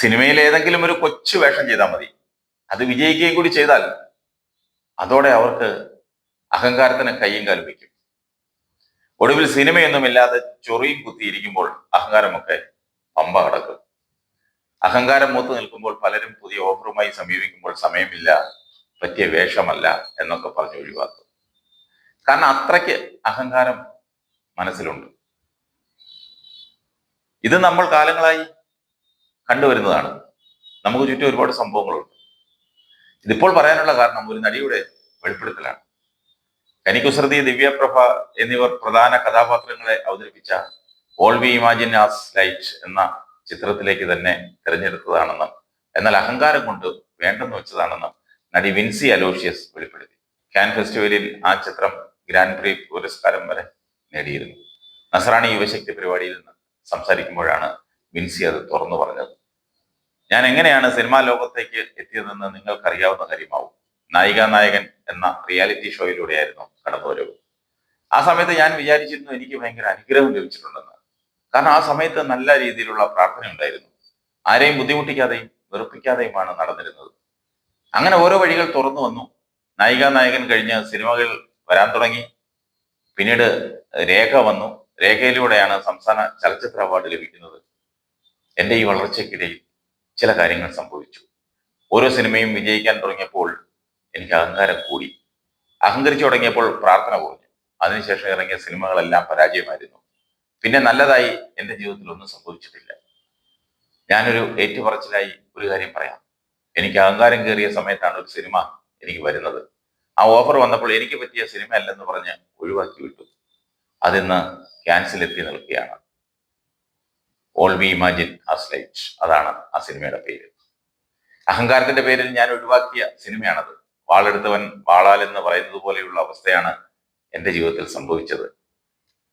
സിനിമയിൽ ഏതെങ്കിലും ഒരു കൊച്ചു വേഷം ചെയ്താൽ മതി. അത് വിജയിക്കുകയും കൂടി ചെയ്താൽ അതോടെ അവർക്ക് അഹങ്കാരത്തിന് കയ്യും കാലും ഒടുവിൽ സിനിമയൊന്നുമില്ലാതെ ചൊറിയും കുത്തിയിരിക്കുമ്പോൾ അഹങ്കാരമൊക്കെ പമ്പ കടക്കും. അഹങ്കാരം മൂത്ത് നിൽക്കുമ്പോൾ പലരും പുതിയ ഓഫറുമായി സമീപിക്കുമ്പോൾ സമയമില്ല പറ്റിയ വേഷമല്ല എന്നൊക്കെ പറഞ്ഞ് ഒഴിവാക്കും. കാരണം അത്രയ്ക്ക് അഹങ്കാരം മനസ്സിലുണ്ട്. ഇത് നമ്മൾ കാലങ്ങളായി കണ്ടുവരുന്നതാണ്. നമുക്ക് ചുറ്റും ഒരുപാട് സംഭവങ്ങളുണ്ട്. ഇതിപ്പോൾ പറയാനുള്ള കാരണം ഒരു നടിയുടെ വെളിപ്പെടുത്തലാണ്. കനികുസൃതി ദിവ്യപ്രഭ എന്നിവർ പ്രധാന കഥാപാത്രങ്ങളെ അവതരിപ്പിച്ച all we imagine as light എന്ന ചിത്രത്തിലേക്ക് തന്നെ തിരഞ്ഞെടുത്തതാണെന്നും എന്നാൽ അഹങ്കാരം കൊണ്ട് വേണ്ടെന്ന് വെച്ചതാണെന്നും നടി വിൻസി അലോഷ്യസ് വെളിപ്പെടുത്തി. കാൻ ഫെസ്റ്റിവലിൽ ആ ചിത്രം ഗ്രാൻഡ് പ്രീ പുരസ്കാരം വരെ നേടിയിരുന്നു. നസറാണി യുവശക്തി പരിപാടിയിൽ നിന്ന് സംസാരിക്കുമ്പോഴാണ് വിൻസി അത് തുറന്നു പറഞ്ഞത്. ഞാൻ എങ്ങനെയാണ് സിനിമാ ലോകത്തേക്ക് എത്തിയതെന്ന് നിങ്ങൾക്കറിയാവുന്ന കാര്യമാവും. നായിക നായകൻ എന്ന റിയാലിറ്റി ഷോയിലൂടെയായിരുന്നു കടന്നുവരവ് ആ സമയത്ത് ഞാൻ വിചാരിച്ചിരുന്നു എനിക്ക് ഭയങ്കര അനുഗ്രഹം ലഭിച്ചിട്ടുണ്ടെന്ന്. കാരണം ആ സമയത്ത് നല്ല രീതിയിലുള്ള പ്രാർത്ഥന ഉണ്ടായിരുന്നു. ആരെയും ബുദ്ധിമുട്ടിക്കാതെയും വെറുപ്പിക്കാതെയുമാണ് നടന്നിരുന്നത്. അങ്ങനെ ഓരോ വഴികൾ തുറന്നു വന്നു. നായിക നായകൻ കഴിഞ്ഞ് സിനിമകൾ വരാൻ തുടങ്ങി. പിന്നീട് രേഖ വന്നു. രേഖയിലൂടെയാണ് സംസ്ഥാന ചലച്ചിത്ര അവാർഡ് ലഭിക്കുന്നത്. എന്റെ ഈ വളർച്ചയ്ക്കിടയിൽ ചില കാര്യങ്ങൾ സംഭവിച്ചു. ഓരോ സിനിമയും വിജയിക്കാൻ തുടങ്ങിയപ്പോൾ എനിക്ക് അഹങ്കാരം കൂടി. അഹങ്കരിച്ചു തുടങ്ങിയപ്പോൾ പ്രാർത്ഥന കുറഞ്ഞു. അതിനുശേഷം ഇറങ്ങിയ സിനിമകളെല്ലാം പരാജയമായിരുന്നു. പിന്നെ നല്ലതായി എന്റെ ജീവിതത്തിൽ ഒന്നും സംഭവിച്ചിട്ടില്ല. ഞാനൊരു ഏറ്റുപറച്ചിലായി ഒരു കാര്യം പറയാം. എനിക്ക് അഹങ്കാരം കയറിയ സമയത്താണ് ഒരു സിനിമ എനിക്ക് വരുന്നത്. ആ ഓഫർ വന്നപ്പോൾ എനിക്ക് പറ്റിയ സിനിമ അല്ലെന്ന് പറഞ്ഞ് ഒഴിവാക്കി വിട്ടു. അതിന്ന് ക്യാൻസൽ എത്തി നിൽക്കുകയാണ്. All we imagine as light അതാണ് ആ സിനിമയുടെ പേര്. അഹങ്കാരത്തിന്റെ പേരിൽ ഞാൻ ഒഴിവാക്കിയ സിനിമയാണത്. വാളെടുത്തവൻ വാളാൽ എന്ന് പറയുന്നത് പോലെയുള്ള അവസ്ഥയാണ് എന്റെ ജീവിതത്തിൽ സംഭവിച്ചത്.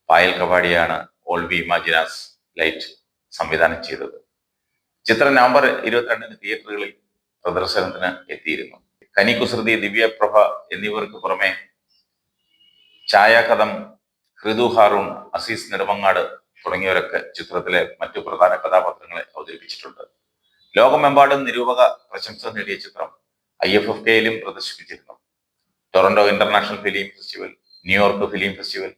Payal കവാടിയാണ് all we imagine as light സംവിധാനം ചെയ്തത്. ചിത്രം നവംബർ ഇരുപത്തിരണ്ടിന് തിയേറ്ററുകളിൽ പ്രദർശനത്തിന് എത്തിയിരുന്നു. കനി കുസൃതി ദിവ്യപ്രഭ എന്നിവർക്ക് പുറമെ ഛായാകഥം ഹൃദു ഹാറൂൺ അസീസ് നെടുമങ്ങാട് തുടങ്ങിയവരൊക്കെ ചിത്രത്തിലെ മറ്റു പ്രധാന കഥാപാത്രങ്ങളെ അവതരിപ്പിച്ചിട്ടുണ്ട്. ലോകമെമ്പാടും നിരൂപക പ്രശംസ നേടിയ ചിത്രം ഐ എഫ് എഫ് കെയിലും പ്രദർശിപ്പിച്ചിരുന്നു. Toronto international film festival New York film festival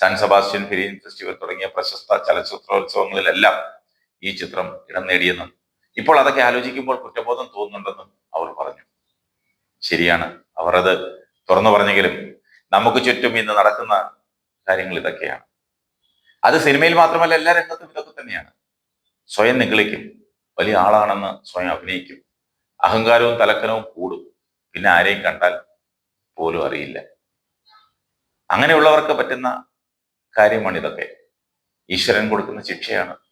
San Sebastian film festival തുടങ്ങിയ പ്രശസ്ത ചലച്ചിത്രോത്സവങ്ങളിലെല്ലാം ഈ ചിത്രം ഇടം നേടിയെന്നും ഇപ്പോൾ അതൊക്കെ ആലോചിക്കുമ്പോൾ കുറ്റബോധം തോന്നുന്നുണ്ടെന്നും അവർ പറഞ്ഞു. ശരിയാണ്. അവർ അത് തുറന്നു പറഞ്ഞെങ്കിലും നമുക്ക് ചുറ്റും ഇന്ന് നടക്കുന്ന കാര്യങ്ങൾ ഇതൊക്കെയാണ്. അത് സിനിമയിൽ മാത്രമല്ല എല്ലാ രംഗത്തും ഇതൊക്കെ തന്നെയാണ്. സ്വയം നിഗളിക്കും. വലിയ ആളാണെന്ന് സ്വയം അഭിനയിക്കും. അഹങ്കാരവും തലക്കനവും കൂടും. പിന്നെ ആരെയും കണ്ടാൽ പോലും അറിയില്ല. അങ്ങനെയുള്ളവർക്ക് പറ്റുന്ന കാര്യമാണ് ഇതൊക്കെ ഈശ്വരൻ കൊടുക്കുന്ന ശിക്ഷയാണ്.